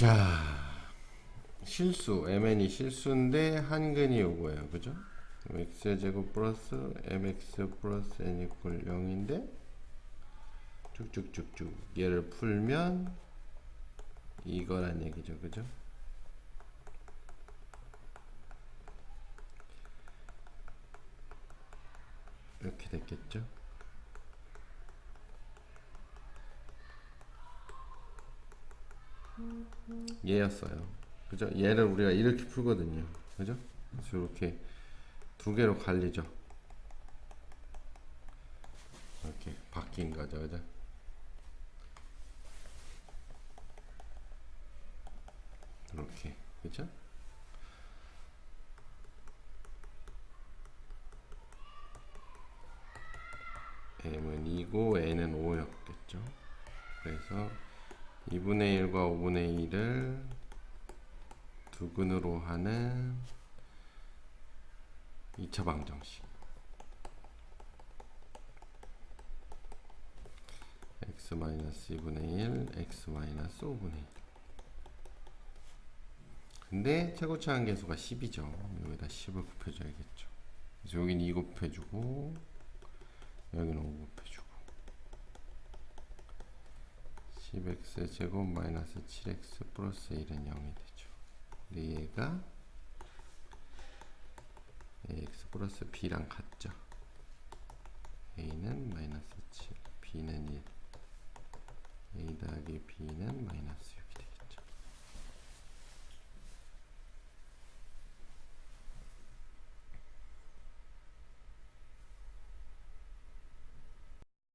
자, 실수, mn이 실수인데 한근이 요거예요. 그죠? x제곱 플러스 mx 플러스 n 이퀄 0인데 쭉쭉쭉쭉 얘를 풀면 이거란 얘기죠. 그죠? 이렇게 됐겠죠? 얘였어요. 그죠? 얘를 우리가 이렇게 풀거든요. 그죠? 이렇게 두 개로 갈리죠. 이렇게 바뀐 거죠. 그죠? 이렇게. 그죠? m은 2고 n은 5였겠죠. 그래서 2분의 1과 5분의 1을 두근으로 하는 2차 방정식. X 2분의 1 x 5분의 1 근데 최고치 한계수가 10이죠. 여기다 10을 곱해줘야겠죠. 그래서 여기는 2 곱해주고 여기는 5 곱해주고 10x 제곱 마이너스 7x 플러스 1은 0이 되죠. 근데 얘가 ax 플러스 b랑 같죠. a는 마이너스 7, b는 1, a 더하기 b는 마이너스